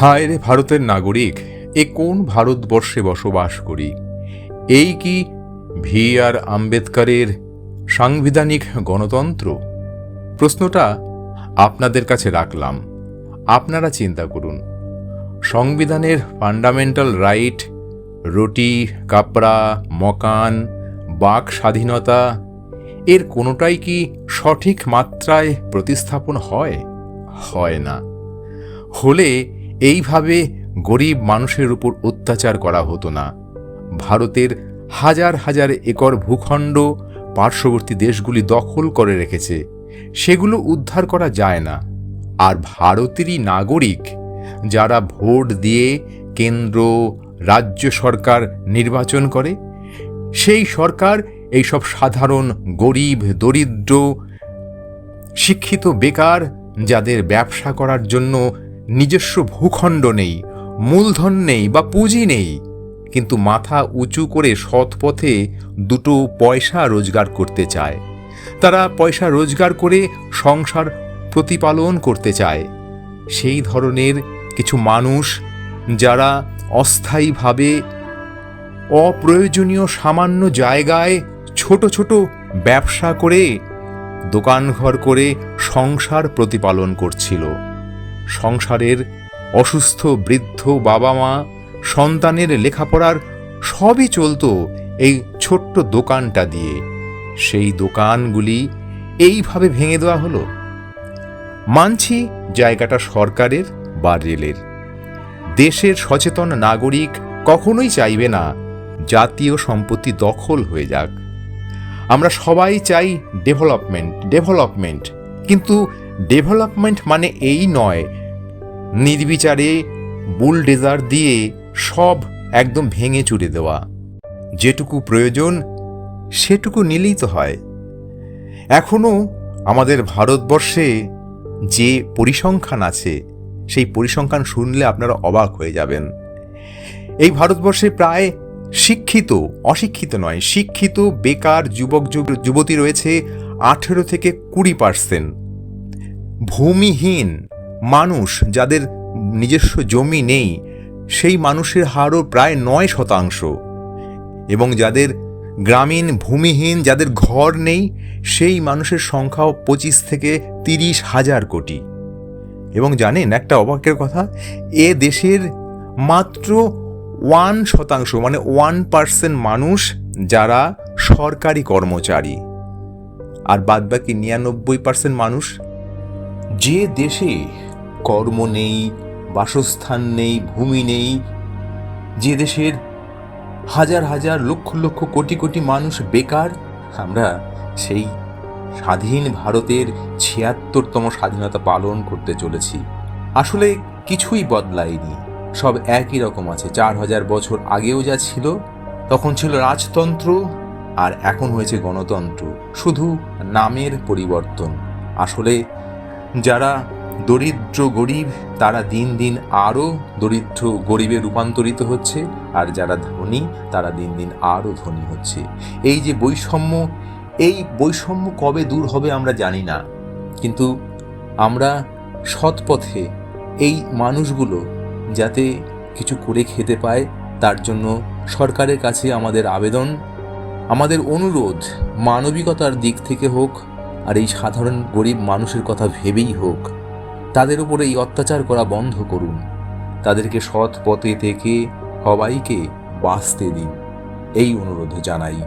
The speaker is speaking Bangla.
হায় রে ভারতের নাগরিক, এ কোন ভারতবর্ষে বসবাস করি? এই কি ভি আর আম্বেদকরের সাংবিধানিক গণতন্ত্র? প্রশ্নটা আপনাদের কাছে রাখলাম, আপনারা চিন্তা করুন। সংবিধানের ফান্ডামেন্টাল রাইট, রুটি, কাপড়া, মকান, বাক স্বাধীনতা, এর কোনোটাই কি সঠিক মাত্রায় প্রতিস্থাপন হয়? হয় না। হলে এইভাবে গরিব মানুষের উপর অত্যাচার করা হতো না। ভারতের হাজার হাজার একর ভূখণ্ড পার্শ্ববর্তী দেশগুলি দখল করে রেখেছে। সেগুলো উদ্ধার করা যায় না। আর ভারতেরই নাগরিক যারা ভোট দিয়ে কেন্দ্র, রাজ্য সরকার নির্বাচন করে, সেই সরকার এইসব সাধারণ গরিব, দরিদ্র, শিক্ষিত, বেকার যাদের ব্যবসা করার জন্য নিজস্ব ভূখণ্ড নেই, মূলধন নেই বা পুঁজি নেই, কিন্তু মাথা উঁচু করে সৎ পথে দুটো পয়সা রোজগার করতে চায়। তারা পয়সা রোজগার করে সংসার প্রতিপালন করতে চায়। সেই ধরনের কিছু মানুষ যারা অস্থায়ীভাবে অপ্রয়োজনীয় সামান্য জায়গায় ছোট ছোট ব্যবসা করে দোকানঘর করে সংসার প্রতিপালন করছিল। সংসারের অসুস্থ বৃদ্ধ বাবা মা সন্তানের লেখাপড়ার সবই চলতো এই ছোট্ট দোকানটা দিয়ে। সেই দোকানগুলি এইভাবে ভেঙে দেওয়া হলো। মানছি জায়গাটা সরকারের বা রেলের। দেশের সচেতন নাগরিক কখনোই চাইবে না জাতীয় সম্পত্তি দখল হয়ে যাক। আমরা সবাই চাই ডেভেলপমেন্ট ডেভেলপমেন্ট। কিন্তু ডেভেলপমেন্ট মানে এই নয়। নির্বিচারে বুলডেজার দিয়ে সব একদম ভেঙে চুরে দেওয়া। যেটুকু প্রয়োজন, সেটুকু নিলেই তো হয়। এখনও আমাদের ভারতবর্ষে যে পরিসংখ্যান আছে, সেই পরিসংখ্যান শুনলে আপনারা অবাক হয়ে যাবেন। এই ভারতবর্ষে প্রায় শিক্ষিত, অশিক্ষিত নয়, শিক্ষিত, বেকার, যুবক, যুব- যুবতী রয়েছে আঠেরো থেকে কুড়ি পার্সেন্ট ভূমিহীন মানুষ যাদের নিজস্ব জমি নেই, সেই মানুষের হারও প্রায় নয় শতাংশ। এবং যাদের গ্রামীণ ভূমিহীন, যাদের ঘর নেই, সেই মানুষের সংখ্যাও পঁচিশ থেকে তিরিশ হাজার কোটি। এবং জানেন, একটা অবাকের কথা, এ দেশের মাত্র ওয়ান শতাংশ মানে ওয়ান পার্সেন্ট মানুষ যারা সরকারি কর্মচারী। আর বাদবাকি নিরানব্বই পার্সেন্ট মানুষ যে দেশে কর্ম নেই, বাসস্থান নেই, ভূমি নেই, যে দেশের হাজার হাজার লক্ষ লক্ষ কোটি কোটি মানুষ বেকার, আমরা সেই স্বাধীন ভারতের ছিয়াত্তরতম স্বাধীনতা পালন করতে চলেছি। আসলে কিছুই বদলায়নি। সব একই রকম আছে। চার হাজার বছর আগেও যা ছিল, তখন ছিল রাজতন্ত্র আর এখন হয়েছে গণতন্ত্র। শুধু নামের পরিবর্তন। আসলে যারা দরিদ্র গরিব, তারা দিন দিন আরও দরিদ্র গরিবে রূপান্তরিত হচ্ছে, আর যারা ধনী, তারা দিন দিন আরও ধনী হচ্ছে। এই যে বৈষম্য, এই বৈষম্য কবে দূর হবে আমরা জানি না, কিন্তু আমরা সৎ পথে এই মানুষগুলো যাতে কিছু করে খেতে পায়, তার জন্য সরকারের কাছে আমাদের আবেদন, আমাদের অনুরোধ, মানবিকতার দিক থেকে হোক আর এই সাধারণ গরিব মানুষের কথা ভেবেই হোক, তাদের উপরে এই অত্যাচার করা বন্ধ করুন। তাদেরকে সৎ পথে থেকে সবাইকে বাঁচতে দিন। এই অনুরোধ জানাই।